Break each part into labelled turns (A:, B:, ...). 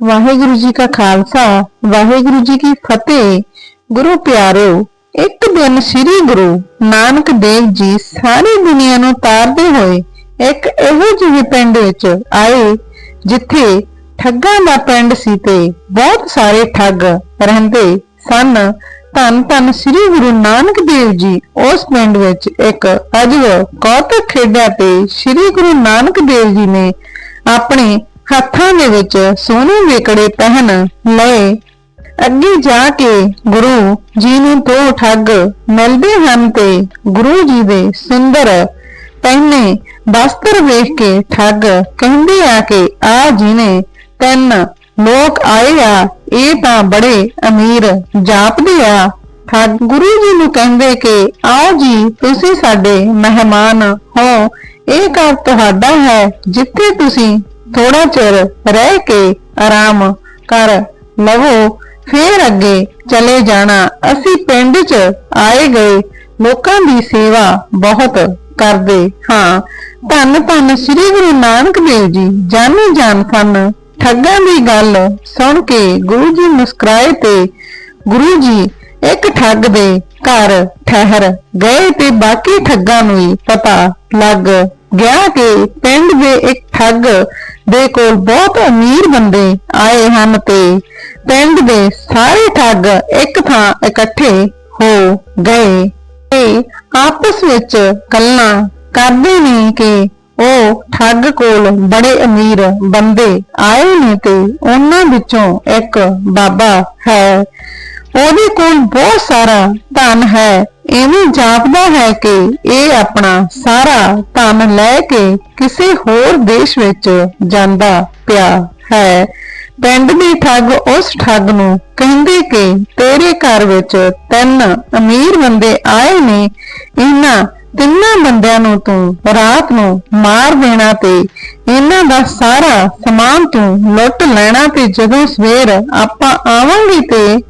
A: ਵਾਹਿਗੁਰੂ ਜੀ ਕਾ ਖਾਲਸਾ, ਵਾਹਿਗੁਰੂ ਜੀ ਕੀ ਫਤਿਹ। ਗੁਰੂ ਪਿਆਰਿਓ, ਇੱਕ ਦਿਨ ਸ੍ਰੀ ਗੁਰੂ ਨਾਨਕ ਦੇਵ ਜੀ ਸਾਰੀ ਦੁਨੀਆ ਨੂੰ ਤਾਰਦੇ ਹੋਏ ਇੱਕ ਇਹੋ ਜਿਹੇ ਪਿੰਡ ਵਿੱਚ ਆਏ, ਜਿੱਥੇ ਠੱਗਾਂ ਦਾ ਪਿੰਡ ਸੀ ਤੇ ਬਹੁਤ ਸਾਰੇ ਠੱਗ ਰਹਿੰਦੇ ਸਨ। ਧੰਨ ਧੰਨ ਸ੍ਰੀ ਗੁਰੂ ਨਾਨਕ ਦੇਵ ਜੀ ਉਸ ਪਿੰਡ ਵਿੱਚ ਇੱਕ ਅਜਬ ਕੌਤਕ ਖੇਡਿਆ ਤੇ ਸ੍ਰੀ ਗੁਰੂ ਨਾਨਕ ਦੇਵ ਜੀ ਨੇ ਆਪਣੇ ਹੱਥਾਂ ਦੇ ਵਿੱਚ ਸੋਨੇ ਵੇਕੜੇ ਪਹਿਨ ਲਏ। ਅੱਗੇ ਜਾ ਕੇ ਗੁਰੂ ਜੀ ਨੂੰ ਦੋ ਠੱਗ ਮਿਲਦੇ ਹਨ ਤੇ ਗੁਰੂ ਜੀ ਦੇ ਸੁੰਦਰ ਪਹਿਨੇ ਵਸਤਰ ਵੇਖ ਕੇ ਠੱਗ ਕਹਿੰਦੇ ਆ ਕਿ ਆ ਜੀ ਤਿੰਨ ਲੋਕ ਆਏ ਆ, ਇਹ ਤਾਂ ਬੜੇ ਅਮੀਰ ਜਾਪਦੇ ਆ। ਠੱਗ ਗੁਰੂ ਜੀ ਨੂੰ ਕਹਿੰਦੇ ਕਿ ਆਓ ਜੀ, ਤੁਸੀਂ ਸਾਡੇ ਮਹਿਮਾਨ ਹੋ। ਇਹ ਘਰ ਤੁਹਾਡਾ ਹੈ, ਜਿੱਥੇ ਤੁਸੀਂ ਥੋੜਾ ਚਿਰ ਰਹਿ ਕੇ ਆਰਾਮ ਕਰ ਲਵੋ, ਫੇਰ ਅੱਗੇ ਚਲੇ ਜਾਣਾ। ਅਸੀਂ ਪਿੰਡ 'ਚ ਆਏ ਗਏ, ਲੋਕਾਂ ਦੀ ਸੇਵਾ ਬਹੁਤ ਕਰਦੇ ਹਾਂ। ਧੰਨ ਧੰਨ ਸ੍ਰੀ ਗੁਰੂ ਨਾਨਕ ਦੇਵ ਜੀ, ਜਾਨੀ ਜਾਨ ਸਨ ਠੱਗਾਂ ਦੀ ਗੱਲ ਸੁਣ ਕੇ ਗੁਰੂ ਜੀ ਮੁਸਕਰਾਏ ਤੇ ਗੁਰੂ ਜੀ ਇੱਕ ਠੱਗ ਦੇ ਘਰ ਠਹਿਰ ਗਏ ਤੇ ਬਾਕੀ ਠੱਗਾਂ ਨੂੰ ਵੀ ਪਤਾ ਲੱਗ ਗਿਆ ਕਿ ਪਿੰਡ ਦੇ ਇੱਕ ਠੱਗ ਦੇ ਕੋਲ ਬਹੁਤ ਅਮੀਰ ਬੰਦੇ ਆਏ ਹਨ ਤੇ ਪਿੰਡ ਦੇ ਸਾਰੇ ਠੱਗ ਇੱਕ ਥਾਂ ਇਕੱਠੇ ਹੋ ਗਏ ਤੇ ਆਪਸ ਵਿੱਚ ਗੱਲਾਂ ਕਰਦੇ ਨੇ ਕਿ ਉਹ ਠੱਗ ਕੋਲ ਬੜੇ ਅਮੀਰ ਬੰਦੇ ਆਏ ਨੇ ਤੇ ਉਹਨਾਂ ਵਿੱਚੋਂ ਇੱਕ ਬਾਬਾ ਹੈ। ਉਹਦੇ ਕੋਲ ਬਹੁਤ ਸਾਰਾ ਧਨ ਹੈ। ਐਵੇਂ ਜਾਪਦਾ ਹੈ ਕਿ ਇਹ ਆਪਣਾ ਸਾਰਾ ਧਨ ਲੈ ਕੇ ਕਿਸੇ ਹੋਰ ਦੇਸ਼ ਵਿੱਚ ਜਾਂਦਾ ਪਿਆ ਹੈ। ਪਿੰਡ ਦੇ ਠੱਗ ਉਸ ਠੱਗ ਨੂੰ ਕਹਿੰਦੇ ਕਿ ਤੇਰੇ ਘਰ ਵਿੱਚ ਤਿੰਨ ਅਮੀਰ ਬੰਦੇ ਆਏ ਨੇ। ਇਹਨਾਂ ਤਿੰਨਾਂ ਬੰਦਿਆਂ ਨੂੰ ਤੂੰ ਰਾਤ ਨੂੰ ਮਾਰ ਦੇਣਾ ਤੇ ਇਹਨਾਂ ਦਾ ਸਾਰਾ ਸਮਾਨ ਤੂੰ ਲੁੱਟ ਲੈਣਾ ਤੇ ਜਦੋਂ ਸਵੇਰ ਆਪਾਂ ਆਵਾਂਗੇ ਤੇ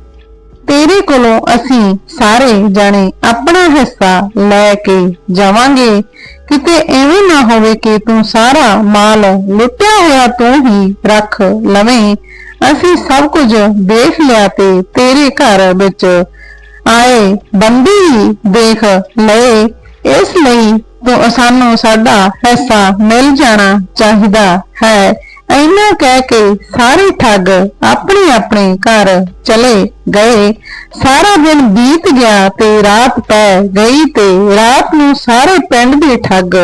A: ਤੇਰੇ ਕੋਲੋਂ ਅਸੀਂ ਸਾਰੇ ਜਾਣੇ ਆਪਣਾ ਹਿੱਸਾ ਲੈ ਕੇ ਜਾਵਾਂਗੇ। ਕਿਤੇ ਐਵੇਂ ਨਾ ਹੋਵੇ ਕਿ ਤੂੰ ਸਾਰਾ ਮਾਲ ਲੁੱਟਿਆ ਹੋਇਆ ਤੂੰ ਹੀ ਰੱਖ ਲਵੇਂ। ਅਸੀਂ ਸਭ ਕੁਝ ਦੇਖ ਲਿਆ ਤੇ ਤੇਰੇ ਘਰ ਵਿੱਚ ਆਏ, ਬੰਦੀ ਹੀ ਦੇਖ ਲਏ। ਇਸ ਲਈ ਤੂੰ ਸਾਨੂੰ ਸਾਡਾ ਹਿੱਸਾ ਮਿਲ ਜਾਣਾ ਚਾਹੀਦਾ ਹੈ। ਇੰਨਾ ਕਹਿ ਕੇ ਸਾਰੇ ਠੱਗ ਆਪਣੇ ਆਪਣੇ ਘਰ ਚਲੇ ਗਏ। ਸਾਰਾ ਦਿਨ ਬੀਤ ਗਿਆ ਤੇ ਰਾਤ ਪੈ ਗਈ ਤੇ ਰਾਤ ਨੂੰ ਸਾਰੇ ਪਿੰਡ ਦੇ ਠੱਗ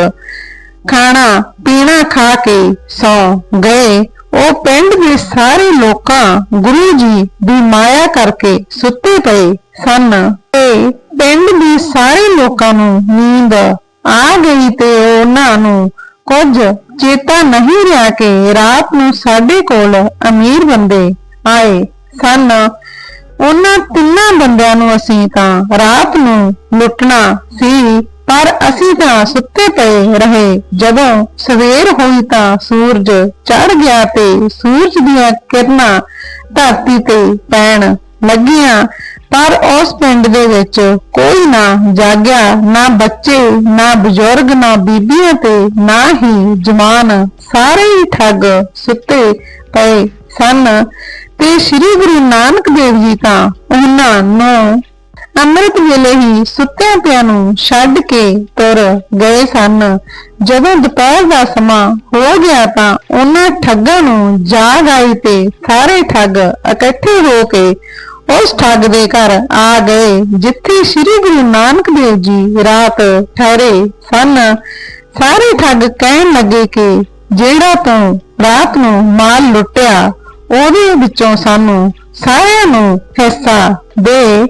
A: ਖਾਣਾ ਪੀਣਾ ਖਾ ਕੇ ਸੌ ਗਏ। ਉਹ ਪਿੰਡ ਦੇ ਸਾਰੇ ਲੋਕਾਂ ਗੁਰੂ ਜੀ ਦੀ ਮਾਇਆ ਕਰਕੇ ਸੁੱਤੇ ਪਏ ਸਨ ਤੇ ਪਿੰਡ ਦੇ ਸਾਰੇ ਲੋਕਾਂ ਨੂੰ ਨੀਂਦ ਆ ਗਈ ਤੇ ਉਹਨਾਂ ਨੂੰ ਕੁਝ ਚੇਤਾ ਨਹੀਂ ਰਿਹਾ ਕਿ ਰਾਤ ਨੂੰ ਸਾਡੇ ਕੋਲ ਅਮੀਰ ਬੰਦੇ ਆਏ ਸਨ। ਉਹਨਾਂ ਤਿੰਨਾਂ ਬੰਦਿਆਂ ਨੂੰ ਅਸੀਂ ਤਾਂ ਰਾਤ ਨੂੰ ਲੁੱਟਣਾ ਸੀ, ਪਰ ਅਸੀਂ ਤਾਂ ਸੁੱਤੇ ਪਏ ਰਹੇ। ਜਦੋਂ ਸਵੇਰ ਹੋਈ ਤਾਂ ਸੂਰਜ ਚੜ ਗਿਆ ਤੇ ਸੂਰਜ ਦੀਆਂ ਕਿਰਨਾਂ ਧਰਤੀ ਤੇ ਪੈਣ ਲੱਗੀਆਂ। ਪਰ ਉਸ ਪਿੰਡ ਦੇ ਵਿੱਚ ਕੋਈ ਨਾ ਜਾਗਿਆ, ਨਾ ਬੱਚੇ, ਨਾ ਬਜ਼ੁਰਗ, ਨਾ ਬੀਬੀਆਂ ਤੇ ਨਾ ਹੀ ਜਵਾਨ ਸਾਰੇ ਹੀ ਠੱਗ ਸੁੱਤੇ ਪਏ ਸਨ ਤੇ ਸ੍ਰੀ ਗੁਰੂ ਨਾਨਕ ਦੇਵ ਜੀ ਤਾਂ ਉਹਨਾਂ ਨੂੰ ਅੰਮ੍ਰਿਤ ਵੇਲੇ ਹੀ ਸੁੱਤਿਆਂ ਪਿਆਂ ਨੂੰ ਛੱਡ ਕੇ ਤੁਰ ਗਏ ਸਨ। ਜਦੋਂ ਦੁਪਹਿਰ ਦਾ ਸਮਾਂ ਹੋ ਗਿਆ ਤਾਂ ਉਹਨਾਂ ਠੱਗਾਂ ਨੂੰ ਜਾਗ ਆਈ ਤੇ ਸਾਰੇ ਠੱਗ ਇਕੱਠੇ ਹੋ ਕੇ ਉਸ ਠੱਗ ਦੇ ਘਰ ਆ ਗਏ, ਜਿੱਥੇ ਸ੍ਰੀ ਗੁਰੂ ਨਾਨਕ ਦੇਵ ਜੀ ਰਾਤ ਠਹਿਰੇ ਸਨ। ਸਾਰੇ ਠੱਗ ਕਹਿਣ ਲੱਗੇ ਕਿ ਜਿਹੜਾ ਤੂੰ ਰਾਤ ਨੂੰ ਮਾਲ ਲੁੱਟਿਆ, ਉਹਦੇ ਵਿੱਚੋਂ ਸਾਨੂੰ ਸਾਰਿਆਂ ਨੂੰ ਹਿੱਸਾ ਦੇ।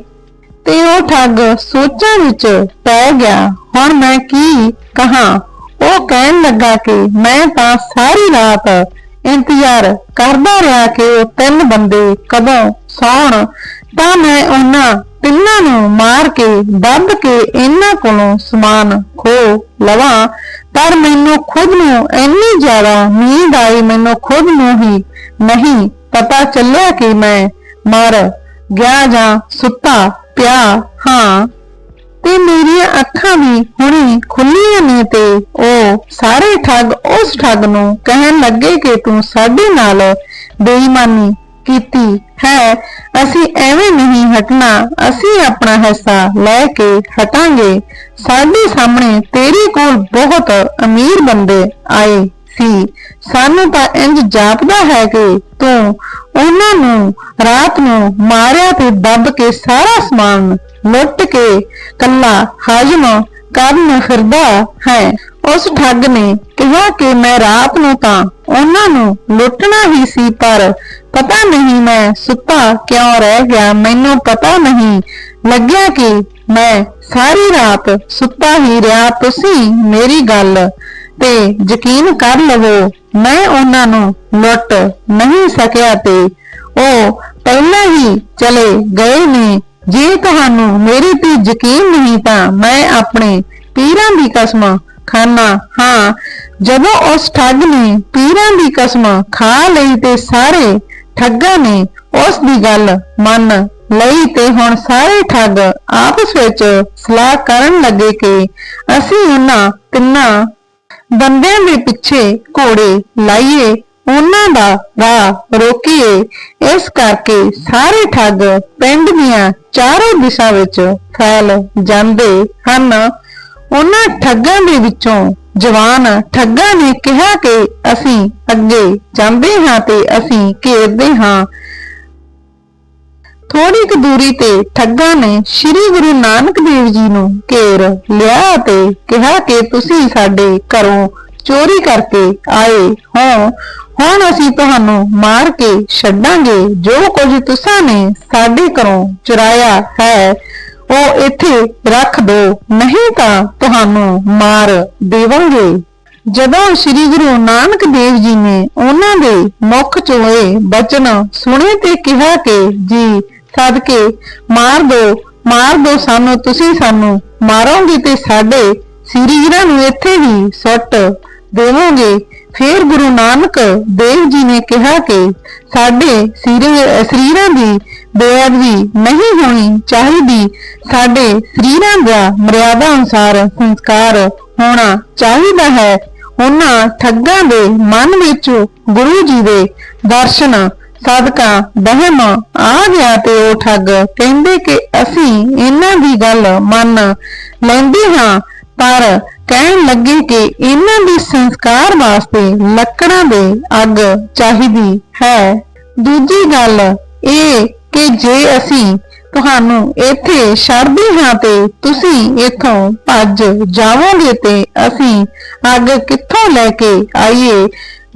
A: ਤੇ ਉਹ ਠੱਗ ਸੋਚਾਂ ਵਿੱਚ ਪੈ ਗਿਆ, ਹੁਣ ਮੈਂ ਕੀ ਕਹਾਂ? ਉਹ ਕਹਿਣ ਲੱਗਾ ਕਿ ਮੈਂ ਤਾਂ ਸਾਰੀ ਰਾਤ ਇੰਤਜ਼ਾਰ ਕਰਦਾ ਰਿਹਾ ਕਿ ਉਹ ਤਿੰਨ ਬੰਦੇ ਕਦੋਂ ਸੌਣ ਤਾਂ ਮੈਂ ਉਹਨਾਂ ਤਿੰਨਾਂ ਨੂੰ ਮਾਰ ਕੇ, ਦੱਬ ਕੇ ਇਹਨਾਂ ਕੋਲੋਂ ਸਮਾਨ ਖੋ ਲਵਾਂ। ਪਰ ਮੈਨੂੰ ਖੁਦ ਨੂੰ ਇੰਨੀ ਜ਼ਿਆਦਾ ਨੀਂਦ ਆਈ, ਮੈਨੂੰ ਖੁਦ ਨੂੰ ਹੀ ਨਹੀਂ ਪਤਾ ਚੱਲਿਆ ਕਿ ਮੈਂ ਮਰ ਗਿਆ ਜਾਂ ਸੁੱਤਾ ਪਿਆ ਹਾਂ। ਤੇ ਮੇਰੀਆਂ ਅੱਖਾਂ ਵੀ ਹੁਣੇ ਖੁੱਲੀਆਂ ਨੇ ਤੇ ਉਹ ਸਾਰੇ ਠੱਗ ਉਸ ਠੱਗ ਨੂੰ ਕਹਿਣ ਲੱਗੇ ਕਿ ਤੂੰ ਸਾਡੇ ਨਾਲ ਬੇਈਮਾਨੀ ਕੀਤੀ ਹੈ। ਅਸੀਂ ਐਵੇਂ ਨਹੀਂ ਹਟਣਾ। ਅਸੀਂ ਆਪਣਾ ਹਿੱਸਾ ਲੈ ਕੇ ਹਟਾਂਗੇ। ਸਾਡੇ ਸਾਹਮਣੇ ਤੇਰੇ ਕੋਲ ਬਹੁਤ ਅਮੀਰ ਬੰਦੇ ਆਏ ਸੀ। ਸਾਨੂੰ ਤਾਂ ਇੰਜ ਜਾਪਦਾ ਹੈ ਕਿ ਤੂੰ ਉਹਨਾਂ ਨੂੰ ਰਾਤ ਨੂੰ ਮਾਰਿਆ ਤੇ ਦੱਬ ਕੇ ਸਾਰਾ ਸਮਾਨ ਲੁੱਟ ਕੇ ਕੱਲਾ ਹਾਜ਼ਮ ਕਰਨ ਫਿਰਦਾ ਹੈ। ਉਸ ਠੱਗ ਨੇ ਕਿਹਾ ਕਿ ਮੈਂ ਰਾਤ ਨੂੰ ਤਾਂ ਉਹਨਾਂ ਨੂੰ ਲੁੱਟਣਾ ਹੀ ਸੀ, ਪਰ ਪਤਾ ਨਹੀਂ ਮੈਂ ਸੁੱਤਾ ਕਿਉਂ ਰਹਿ ਗਿਆ। ਮੈਨੂੰ ਪਤਾ ਨਹੀਂ ਲੱਗਿਆ ਕਿ ਮੈਂ ਸਾਰੀ ਰਾਤ ਸੁੱਤਾ ਹੀ ਰਿਹਾ। ਤੁਸੀਂ ਮੇਰੀ ਗੱਲ ਤੇ ਯਕੀਨ ਕਰ ਲਵੋ, ਮੈਂ ਉਹਨਾਂ ਨੂੰ ਲੁੱਟ ਨਹੀਂ ਸਕਿਆ ਤੇ ਉਹ ਪਹਿਲਾਂ ਹੀ ਚਲੇ ਗਏ ਨੇ। ਜੇ ਤੁਹਾਨੂੰ ਮੇਰੀ ਤੇ ਯਕੀਨ ਨਹੀਂ ਤਾਂ ਮੈਂ ਆਪਣੇ ਪੀਰਾਂ ਦੀ ਕਸਮ ਖਾਨਾ। ਹਾਂ, ਜਦੋਂ ਉਸ ਠੱਗ ਨੇ ਪੀਰਾਂ ਦੀ ਕਸਮ ਖਾ ਲਈ ਤੇ ਸਾਰੇ ਠੱਗਾਂ ਨੇ ਉਸ ਦੀ ਗੱਲ ਮੰਨ ਲਈ ਤੇ ਹੁਣ ਸਾਰੇ ਠੱਗ ਆਪਸ ਵਿੱਚ ਸਲਾਹ ਕਰਨ ਲੱਗੇ ਕਿ ਅਸੀਂ ਉਹਨਾਂ ਤਿੰਨਾਂ ਬੰਦਿਆਂ ਦੇ ਪਿੱਛੇ ਘੋੜੇ ਲਾਈਏ, ਉਹਨਾਂ ਦਾ ਰਾਹ ਰੋਕੀਏ। ਇਸ ਕਰਕੇ ਸਾਰੇ ਠੱਗ ਪਿੰਡ ਦੀਆਂ ਚਾਰੋਂ ਦਿਸ਼ਾ ਵਿੱਚ ਫੈਲ ਜਾਂਦੇ ਹਨ। ਉਹਨਾਂ ਠੱਗਾਂ ਦੇ ਵਿੱਚੋਂ ਜਵਾਨ ਠੱਗਾਂ ਨੇ ਕਿਹਾ ਕਿ ਅਸੀਂ ਅੱਗੇ ਜਾਂਦੇ ਹਾਂ ਤੇ ਅਸੀਂ ਘੇਰਦੇ ਹਾਂ। ਥੋੜੀ ਕੁ ਦੂਰੀ ਤੇ ਠੱਗਾਂ ਨੇ ਸ੍ਰੀ ਗੁਰੂ ਨਾਨਕ ਦੇਵ ਜੀ ਨੂੰ ਘੇਰ ਲਿਆ ਤੇ ਕਿਹਾ ਕਿ ਤੁਸੀਂ ਸਾਡੇ ਘਰੋਂ ਚੋਰੀ ਕਰਕੇ ਆਏ ਹੋ। ਹੁਣ ਅਸੀਂ ਤੁਹਾਨੂੰ ਮਾਰ ਕੇ ਛੱਡਾਂਗੇ। ਜੋ ਕੁਝ ਤੁਸਾਂ ਨੇ ਸਾਡੇ ਘਰੋਂ ਚੁਰਾਇਆ ਹੈ ਉਹ ਇੱਥੇ ਰੱਖ ਦੋ, ਨਹੀਂ ਤਾਂ ਤੁਹਾਨੂੰ ਮਾਰ ਦੇਵਾਂਗੇ। ਜਦੋਂ ਸ੍ਰੀ ਗੁਰੂ ਨਾਨਕ ਦੇਵ ਜੀ ਨੇ ਉਹਨਾਂ ਦੇ ਮੁਖ ਚੋਂ ਇਹ ਬਚਨ ਸੁਣੇ ਤੇ ਕਿਹਾ ਕਿ, ਜੀ, ਸਦਕੇ, ਮਾਰ ਦੋ ਮਾਰ ਦੋ ਸਾਨੂੰ, ਤੁਸੀਂ ਸਾਨੂੰ ਮਾਰੋਗੇ ਤੇ ਸਾਡੇ ਸਰੀਰਾਂ ਨੂੰ ਇੱਥੇ ਹੀ ਸੁੱਟ ਦੇਵੋਗੇ। ਫਿਰ ਗੁਰੂ ਨਾਨਕ ਦੇਵ ਜੀ ਨੇ ਕਿਹਾ ਕਿ ਸਾਡੇ ਸਰੀਰਾਂ ਦੀ ਬੇਅਦਬੀ ਨਹੀਂ ਹੋਣੀ ਚਾਹੀਦੀ। ਸਾਡੇ ਸਰੀਰਾਂ ਦਾ ਮਰਿਆਦਾ ਅਨੁਸਾਰ ਸੰਸਕਾਰ ਹੋਣਾ ਚਾਹੀਦਾ ਹੈ। ਉਹਨਾਂ ਠੱਗਾਂ ਦੇ ਮਨ ਵਿੱਚ ਗੁਰੂ ਜੀ ਦੇ ਦਰਸ਼ਨ, ਸਦਕਾ, ਵਹਿਮ ਆ ਗਿਆ ਤੇ ਉਹ ਠੱਗ ਕਹਿੰਦੇ ਕਿ ਅਸੀਂ ਇਹਨਾਂ ਦੀ ਗੱਲ ਮੰਨ ਲੈਂਦੇ ਹਾਂ। ਪਰ ਕਹਿਣ ਲੱਗੇ ਕਿ ਇਹਨਾਂ ਦੇ ਸੰਸਕਾਰ ਵਾਸਤੇ ਲੱਕੜਾਂ ਦੇ ਅੱਗ ਚਾਹੀਦੀ ਹੈ। ਦੂਜੀ ਗੱਲ ਇਹ ਕਿ ਜੇ ਅਸੀਂ ਤੁਹਾਨੂੰ ਇੱਥੇ ਛੱਡਦੇ ਹਾਂ ਤੇ ਤੁਸੀਂ ਇੱਥੋਂ ਭੱਜ ਜਾਵੋਗੇ ਤੇ ਅਸੀਂ ਅੱਗ ਕਿੱਥੋਂ ਲੈ ਕੇ ਆਈਏ?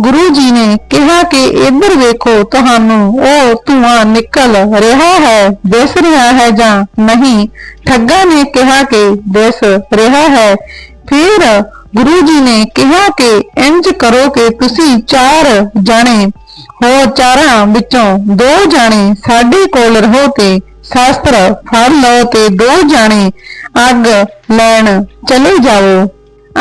A: ਗੁਰੂ ਜੀ ਨੇ ਕਿਹਾ ਕਿ ਇੱਧਰ ਵੇਖੋ ਤੁਹਾਨੂੰ, ਉਹ ਧੂਆਂ ਨਿਕਲ ਰਿਹਾ ਹੈ, ਦਿਸ ਰਿਹਾ ਹੈ ਜਾਂ ਨਹੀਂ? ਠੱਗਾ ਨੇ ਕਿਹਾ ਕਿ ਦਿਸ ਰਿਹਾ ਹੈ। ਫਿਰ ਗੁਰੂ ਜੀ ਨੇ ਕਿਹਾ ਕਿ ਇੰਜ ਕਰੋ ਕਿ ਤੁਸੀਂ ਚਾਰ ਜਾਣੇ ਹੋ, ਚਾਰਾਂ ਵਿੱਚੋਂ ਦੋ ਜਾਣੇ ਸਾਡੇ ਕੋਲ ਰਹੋ ਤੇ ਸ਼ਾਸਤਰ ਫੜ ਲਓ ਤੇ ਦੋ ਜਾਣੇ ਅੱਗ ਲੈਣ ਚਲੇ ਜਾਓ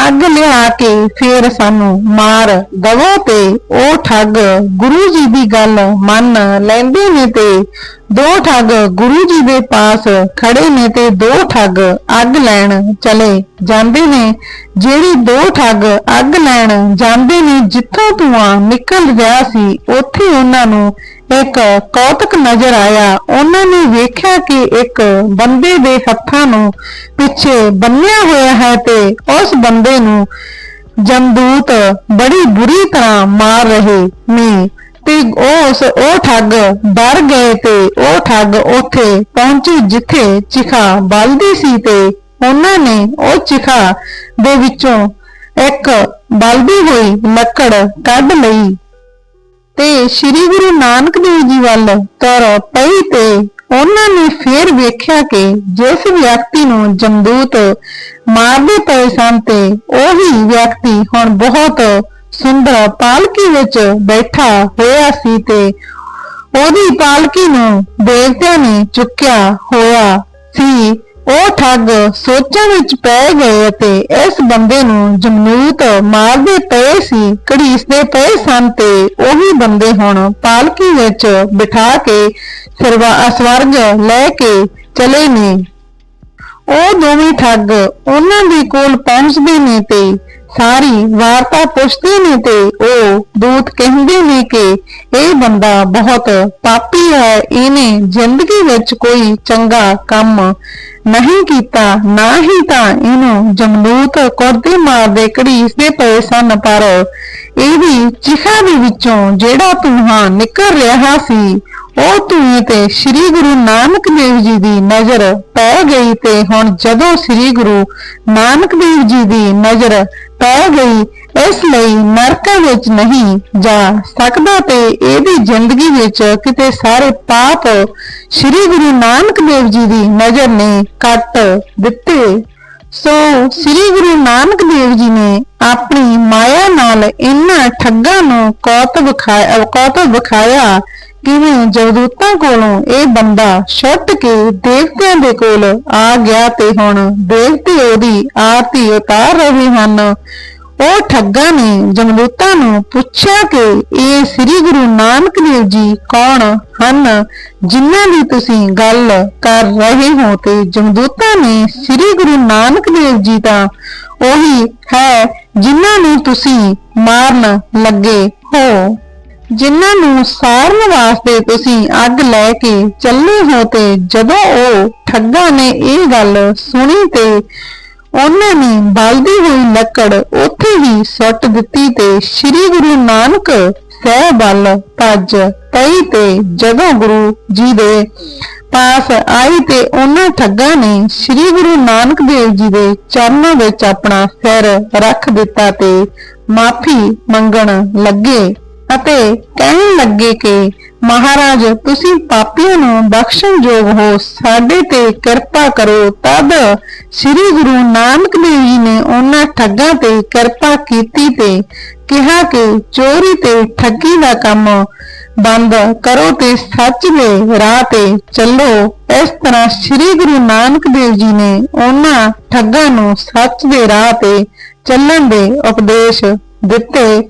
A: ਅੱਗ ਲਿਆ ਕੇ ਫੇਰ ਸਾਨੂੰ ਮਾਰ ਦਵੋ ਤੇ ਉਹ ਠੱਗ ਗੁਰੂ ਜੀ ਦੀ ਗੱਲ ਮੰਨ ਲੈਂਦੇ ਨੇ ਤੇ ਦੋ ਠੱਗ ਗੁਰੂ ਜੀ ਦੇ ਪਾਸ ਖੜੇ ਨੇ ਤੇ ਦੋ ਠੱਗ ਅੱਗ ਲੈਣ ਚਲੇ ਜਾਂਦੇ ਨੇ। ਜਿਹੜੀ ਦੋ ਠੱਗ ਅੱਗ ਲੈਣ ਜਾਂਦੇ ਨੇ, ਜਿੱਥੋਂ ਧੂਆਂ ਨਿਕਲ ਰਿਹਾ ਸੀ, ਉੱਥੇ ਉਹਨਾਂ ਨੂੰ ਇੱਕ ਕੌਤਕ ਨਜ਼ਰ ਆਇਆ। ਉਹਨਾਂ ਨੇ ਵੇਖਿਆ ਕਿ ਇੱਕ ਬੰਦੇ ਦੇ ਹੱਥਾਂ ਨੂੰ ਪਿੱਛੇ ਬੰਨਿਆ ਹੋਇਆ ਹੈ ਤੇ ਉਸ ਬੰਦੇ ਨੂੰ ਜਮਦੂਤ ਬੜੀ ਬੁਰੀ ਤਰ੍ਹਾਂ ਮਾਰ ਰਹੇ ਨੇ ਤੇ ਉਸ, ਉਹ ਠੱਗ ਡਰ ਗਏ ਤੇ ਉਹ ਠੱਗ ਉੱਥੇ ਪਹੁੰਚੀ ਜਿੱਥੇ ਚਿਖਾ ਬਲਦੀ ਸੀ ਤੇ ਉਹਨਾਂ ਨੇ ਉਹ ਚਿਖਾ ਦੇ ਵਿੱਚੋਂ ਇੱਕ ਬਲਦੀ ਹੋਈ ਲੱਕੜ ਕੱਢ ਲਈ। ਤੇ ਸ੍ਰੀ ਗੁਰੂ ਨਾਨਕ ਦੇਵ ਜੀ ਵੱਲ ਤੁਰ ਪਈ ਤੇ ਉਹਨਾਂ ਨੇ ਫੇਰ ਵੇਖਿਆ ਕਿ ਜਿਸ ਵਿਅਕਤੀ ਨੂੰ ਜਮਦੂਤ ਮਾਰਦੇ ਪਏ ਸਨ ਤੇ ਉਹੀ ਵਿਅਕਤੀ ਹੁਣ ਬਹੁਤ ਸੁੰਦਰ ਪਾਲਕੀ ਵਿੱਚ ਬੈਠਾ ਹੋਇਆ ਸੀ ਤੇ ਉਹਦੀ ਪਾਲਕੀ ਨੂੰ ਦੇਵਤਿਆਂ ਨੇ ਚੁੱਕਿਆ ਹੋਇਆ ਸੀ। ਉਹ ਠੱਗ ਸੋਚਾਂ ਵਿੱਚ ਪੈ ਗਏ ਅਤੇ ਇਸ ਬੰਦੇ ਨੂੰ ਜਮਨੂਤ ਮਾਰਦੇ ਪਏ ਸੀ, ਘੜੀਸਦੇ ਪਏ ਸਨ ਤੇ ਉਹੀ ਬੰਦੇ ਹੁਣ ਪਾਲਕੀ ਵਿੱਚ ਬਿਠਾ ਕੇ ਸਰਵਾ ਸਵਰਗ ਲੈ ਕੇ ਚਲੇ ਨੇ। ਉਹ ਦੋਵੇਂ ਠੱਗ ਉਹਨਾਂ ਦੇ ਕੋਲ ਪਹੁੰਚਦੇ ਨੇ ਤੇ ਸਾਰੀ ਵਾਰਤਾ ਪੁੱਛਦੇ ਨੇ ਤੇ ਉਹ ਦੂਤ ਕਹਿੰਦੇ ਨੇ ਕਿ ਇਹ ਬੰਦਾ ਬਹੁਤ ਪਾਪੀ ਹੈ, ਇਹਨੇ ਜ਼ਿੰਦਗੀ ਵਿੱਚ ਕੋਈ ਚੰਗਾ ਕੰਮ ਨਹੀਂ ਕੀਤਾ, ਨਾ ਹੀ ਤਾਂ ਇਹਨੂੰ ਜਮਲੂਤ ਕੁਰਦੇ ਮਾਰਦੇ ਘੜੀਸਦੇ ਪਏ ਸਨ, ਪਰ ਇਹਦੀ ਚਿਖਾ ਦੇ ਵਿੱਚੋਂ ਜਿਹੜਾ ਧੂੰਆਂ ਨਿਕਲ ਰਿਹਾ ਸੀ, ਉਹ ਧੂਏ ਤੇ ਸ੍ਰੀ ਗੁਰੂ ਨਾਨਕ ਦੇਵ ਜੀ ਦੀ ਨਜ਼ਰ ਪੈ ਗਈ ਤੇ ਹੁਣ ਜਦੋਂ ਸ੍ਰੀ ਗੁਰੂ ਨਾਨਕ ਦੇਵ ਜੀ ਦੀ ਨਜ਼ਰ ਪੈ ਗਈ ਇਸ ਲਈ ਨਰਕਾਂ ਵਿੱਚ ਨਹੀਂ ਜਾ ਸਕਦਾ ਤੇ ਇਹਦੀ ਜ਼ਿੰਦਗੀ ਵਿੱਚ ਕਿਤੇ ਸਾਰੇ ਪਾਪ ਸ੍ਰੀ ਗੁਰੂ ਨਾਨਕ ਦੇਵ ਜੀ ਦੀ ਨਜ਼ਰ ਨੇ ਕੱਟ ਦਿੱਤੇ। ਸੋ ਸ੍ਰੀ ਗੁਰੂ ਨਾਨਕ ਦੇਵ ਜੀ ਨੇ ਆਪਣੀ ਮਾਇਆ ਨਾਲ ਇਹਨਾਂ ਠੱਗਾਂ ਨੂੰ ਕੌਤਬ ਵਿਖਾਇਆ ਕੌਤਬ ਵਿਖਾਇਆ। ਕਿਵੇਂ ਜਗਦੂਤਾਂ ਕੋਲੋਂ ਇਹ ਬੰਦਾ ਛੁੱਟ ਕੇ ਦੇਵਤਿਆਂ ਦੇ ਕੋਲ ਆ ਗਿਆ ਤੇ ਹੁਣ ਦੇਵਤੇ ਉਹਦੀ ਆਰਤੀ ਉਤਾਰ ਰਹੇ ਹਨ। ਉਹ ਠੱਗਾਂ ਨੇ ਜਮਦੂਤਾਂ ਨੂੰ ਪੁੱਛਿਆ ਕਿ ਇਹ ਸ੍ਰੀ ਗੁਰੂ ਨਾਨਕ ਦੇਵ ਜੀ ਕੌਣ ਹਨ, ਜਿਨ੍ਹਾਂ ਦੀ ਤੁਸੀਂ ਗੱਲ ਕਰ ਰਹੇ ਹੋ ਤੇ ਜਮਦੂਤਾਂ ਨੇ ਸ੍ਰੀ ਗੁਰੂ ਨਾਨਕ ਦੇਵ ਜੀ ਤਾਂ ਉਹੀ ਹੈ, ਜਿਨ੍ਹਾਂ ਨੂੰ ਤੁਸੀਂ ਮਾਰਨ ਲੱਗੇ ਹੋ। ਜਿਨ੍ਹਾਂ ਨੂੰ ਸਾਰਨ ਵਾਸਤੇ ਤੁਸੀਂ ਅੱਗ ਲੈ ਕੇ ਚੱਲੇ ਹੋ ਤੇ ਜਦੋਂ ਉਹ ਠੱਗਾਂ ਨੇ ਇਹ ਗੱਲ ਸੁਣੀ ਤੇ ਉਹਨਾਂ ਨੇ ਬਲਦੀ ਹੋਈ ਲੱਕੜ ਉੱਥੇ ਹੀ ਸੁੱਟ ਦਿੱਤੀ ਤੇ ਸ੍ਰੀ ਗੁਰੂ ਨਾਨਕ ਸਾਹਿਬ ਵੱਲ ਭੱਜ ਪਈ ਤੇ ਜਦੋਂ ਗੁਰੂ ਜੀ ਦੇ ਪਾਸ ਆਈ ਤੇ ਉਹਨਾਂ ਠੱਗਾਂ ਨੇ ਸ੍ਰੀ ਗੁਰੂ ਨਾਨਕ ਦੇਵ ਜੀ ਦੇ ਚਰਨਾਂ ਵਿੱਚ ਆਪਣਾ ਸਿਰ ਰੱਖ ਦਿੱਤਾ ਤੇ ਮਾਫੀ ਮੰਗਣ ਲੱਗੇ। ਅਤੇ ਕਹਿਣ ਲੱਗੇ ਕਿ ਮਹਾਰਾਜ, ਤੁਸੀਂ ਪਾਪੀਆਂ ਨੂੰ ਬਖਸ਼ਣ ਯੋਗ ਹੋ, ਸਾਡੇ ਤੇ ਕਿਰਪਾ ਕਰੋ। ਤਦ ਸ੍ਰੀ ਗੁਰੂ ਨਾਨਕ ਦੇਵ ਜੀ ਨੇ ਉਹਨਾਂ ਠੱਗਾਂ ਤੇ ਕਿਰਪਾ ਕੀਤੀ ਤੇ ਕਿਹਾ ਕਿ ਚੋਰੀ ਤੇ ਠੱਗੀ ਦਾ ਕੰਮ ਬੰਦ ਕਰੋ ਤੇ ਸੱਚ ਦੇ ਰਾਹ ਤੇ ਚੱਲੋ। ਇਸ ਤਰ੍ਹਾਂ ਸ੍ਰੀ ਗੁਰੂ ਨਾਨਕ ਦੇਵ ਜੀ ਨੇ ਉਹਨਾਂ ਠੱਗਾਂ ਨੂੰ ਸੱਚ ਦੇ ਰਾਹ ਤੇ ਚੱਲਣ ਦੇ ਉਪਦੇਸ਼ ਦਿੱਤੇ।